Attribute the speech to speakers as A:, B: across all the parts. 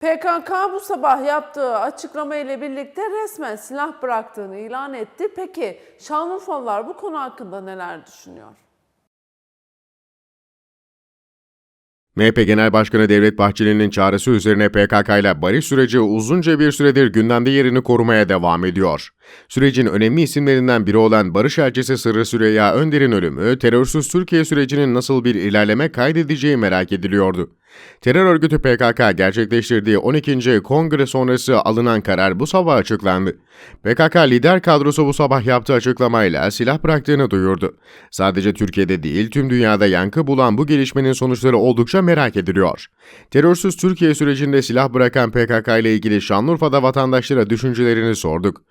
A: PKK bu sabah yaptığı açıklama ile birlikte resmen silah bıraktığını ilan etti. Peki Şanlıurfalılar bu konu hakkında neler düşünüyor?
B: MHP Genel Başkanı Devlet Bahçeli'nin çağrısı üzerine PKK ile barış süreci uzunca bir süredir gündemde yerini korumaya devam ediyor. Sürecin önemli isimlerinden biri olan barış elçisi Sırrı Süreyya Önder'in ölümü, terörsüz Türkiye sürecinin nasıl bir ilerleme kaydedeceği merak ediliyordu. Terör örgütü PKK gerçekleştirdiği 12. kongre sonrası alınan karar bu sabah açıklandı. PKK lider kadrosu bu sabah yaptığı açıklamayla silah bıraktığını duyurdu. Sadece Türkiye'de değil tüm dünyada yankı bulan bu gelişmenin sonuçları oldukça merak ediliyor. Terörsüz Türkiye sürecinde silah bırakan PKK ile ilgili Şanlıurfa'da vatandaşlara düşüncelerini sorduk.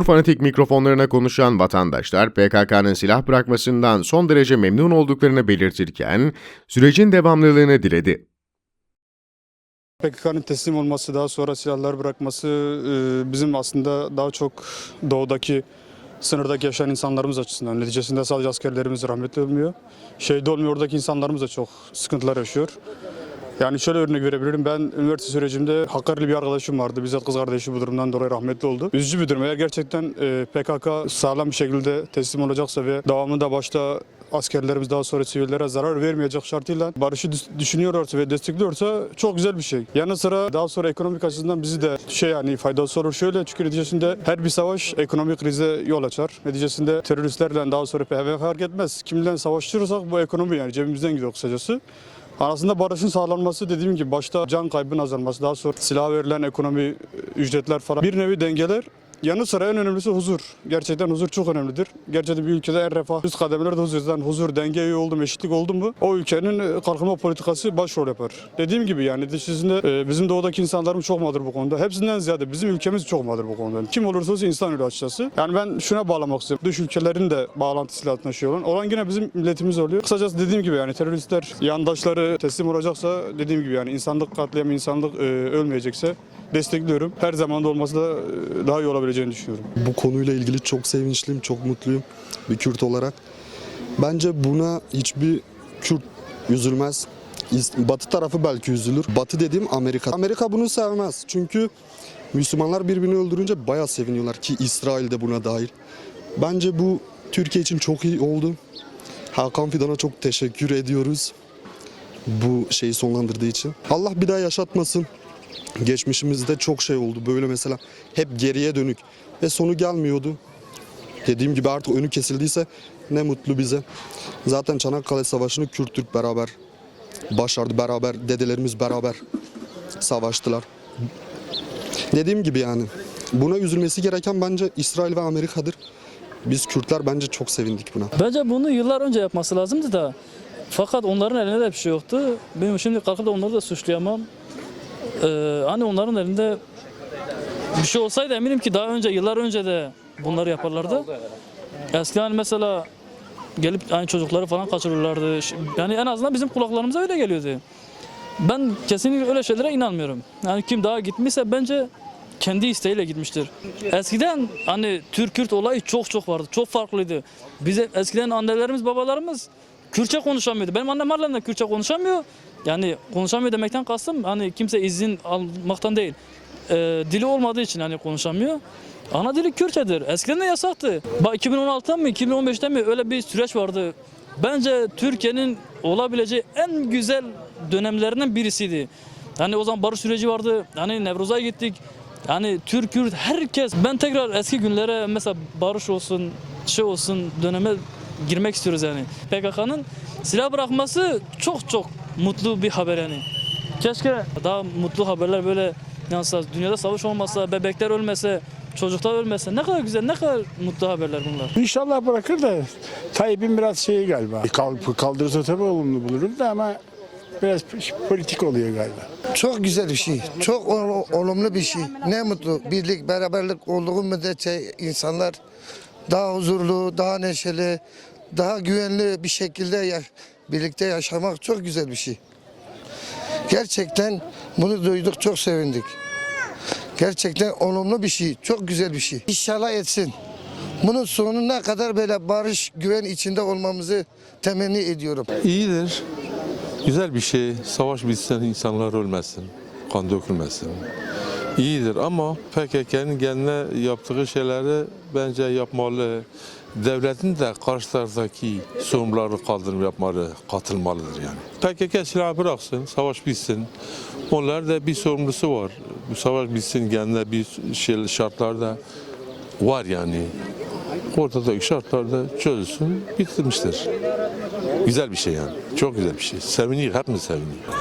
B: Urfanatik mikrofonlarına konuşan vatandaşlar PKK'nın silah bırakmasından son derece memnun olduklarını belirtirken sürecin devamlılığını diledi.
C: PKK'nın teslim olması, daha sonra silahlar bırakması e, bizim aslında daha çok doğudaki sınırdaki yaşayan insanlarımız açısından. Neticesinde sadece askerlerimiz rahmetli olmuyor. Şeyde olmuyor, oradaki insanlarımız da çok sıkıntılar yaşıyor. Yani şöyle örnek verebilirim. Ben üniversite sürecimde Hakkari'li bir arkadaşım vardı. Bizzat kız kardeşi bu durumdan dolayı rahmetli oldu. Üzücü bir durum. Eğer gerçekten e, PKK sağlam bir şekilde teslim olacaksa ve devamında başta askerlerimiz daha sonra sivillere zarar vermeyecek şartıyla barışı düş- düşünüyorlarsa ve destekliyorsa çok güzel bir şey. Yanı sıra daha sonra ekonomik açıdan bizi de şey yani faydası olur şöyle çünkü neticesinde her bir savaş ekonomik krize yol açar. Neticesinde teröristlerle daha sonra PKK fark etmez. Kimle savaştırırsak bu ekonomi yani cebimizden gidiyor kısacası. Aslında barışın sağlanması dediğim gibi başta can kaybının azalması, daha sonra silah verilen ekonomi ücretler falan bir nevi dengeler. Yanı sıra en önemlisi huzur. Gerçekten huzur çok önemlidir. Gerçekten bir ülkede en refah üst kademelerde huzur. Zaten huzur, denge iyi oldu mu, eşitlik oldu mu o ülkenin e, kalkınma politikası başrol yapar. Dediğim gibi yani neticesinde e, bizim doğudaki insanlarımız çok mağdur bu konuda. Hepsinden ziyade bizim ülkemiz çok mağdur bu konuda. Kim olursa olsun insan ölü açıkçası. Yani ben şuna bağlamak istiyorum. Dış ülkelerin de bağlantısıyla şey olan. Olan yine bizim milletimiz oluyor. Kısacası dediğim gibi yani teröristler yandaşları teslim olacaksa dediğim gibi yani insanlık katliamı, insanlık e, ölmeyecekse destekliyorum. Her zaman da olması da e, daha iyi olabileceğini düşünüyorum.
D: Bu konuyla ilgili çok sevinçliyim, çok mutluyum bir Kürt olarak. Bence buna hiçbir Kürt üzülmez. Batı tarafı belki üzülür. Batı dediğim Amerika. Amerika bunu sevmez. Çünkü Müslümanlar birbirini öldürünce bayağı seviniyorlar ki İsrail de buna dahil. Bence bu Türkiye için çok iyi oldu. Hakan Fidan'a çok teşekkür ediyoruz. Bu şeyi sonlandırdığı için. Allah bir daha yaşatmasın. Geçmişimizde çok şey oldu. Böyle mesela hep geriye dönük ve sonu gelmiyordu. Dediğim gibi artık önü kesildiyse ne mutlu bize. Zaten Çanakkale Savaşı'nı Kürt Türk beraber başardı. Beraber dedelerimiz beraber savaştılar. Dediğim gibi yani buna üzülmesi gereken bence İsrail ve Amerika'dır. Biz Kürtler bence çok sevindik buna.
E: Bence bunu yıllar önce yapması lazımdı da fakat onların elinde de bir şey yoktu. Benim şimdi kalkıp da onları da suçlayamam. Ee, hani onların elinde bir şey olsaydı eminim ki daha önce yıllar önce de bunları yaparlardı. Eskiden mesela gelip hani çocukları falan kaçırırlardı. Yani en azından bizim kulaklarımıza öyle geliyordu. Ben kesinlikle öyle şeylere inanmıyorum. Yani kim daha gitmişse bence kendi isteğiyle gitmiştir. Eskiden hani Türk-Kürt olayı çok çok vardı. Çok farklıydı. Bize eskiden annelerimiz, babalarımız Kürtçe konuşamıyordu. Benim annem halen de Kürtçe konuşamıyor. Yani konuşamıyor demekten kastım hani kimse izin almaktan değil. Ee, dili olmadığı için hani konuşamıyor. Ana dili Kürtçedir. Eskiden de yasaktı. Bak 2016'dan mı 2015'ten mi öyle bir süreç vardı. Bence Türkiye'nin olabileceği en güzel dönemlerinden birisiydi. Hani o zaman barış süreci vardı. Hani Nevruz'a gittik. Yani Türk, Kürt, herkes. Ben tekrar eski günlere mesela barış olsun, şey olsun döneme girmek istiyoruz yani. PKK'nın silah bırakması çok çok mutlu bir haber yani. Keşke daha mutlu haberler böyle yansa, dünyada savaş olmasa, bebekler ölmese, çocuklar ölmese ne kadar güzel, ne kadar mutlu haberler bunlar.
F: İnşallah bırakır da Tayyip'in biraz şeyi galiba. Kal- Kaldırırsa tabii olumlu bulurum da ama biraz politik oluyor galiba.
G: Çok güzel bir şey. Çok ol- olumlu bir şey. Ne mutlu. Birlik, beraberlik olduğu müddetçe insanlar daha huzurlu, daha neşeli, daha güvenli bir şekilde ya- birlikte yaşamak çok güzel bir şey. Gerçekten bunu duyduk, çok sevindik. Gerçekten olumlu bir şey, çok güzel bir şey. İnşallah etsin. Bunun sonuna kadar böyle barış, güven içinde olmamızı temenni ediyorum.
H: İyidir. Güzel bir şey. Savaş bitsin, insanlar ölmesin. kan dökülmesin. İyidir ama PKK'nın kendine yaptığı şeyleri bence yapmalı. Devletin de karşı taraftaki sorumluları kaldırım yapmalı, katılmalıdır yani. PKK silah bıraksın, savaş bitsin. Onlar da bir sorumlusu var. Bu savaş bitsin, kendine bir şey şartlarda var yani. Ortadaki şartlarda çözülsün, bitirmiştir. Güzel bir şey yani. Çok güzel bir şey. Seviniyor, hepimiz seviniyor.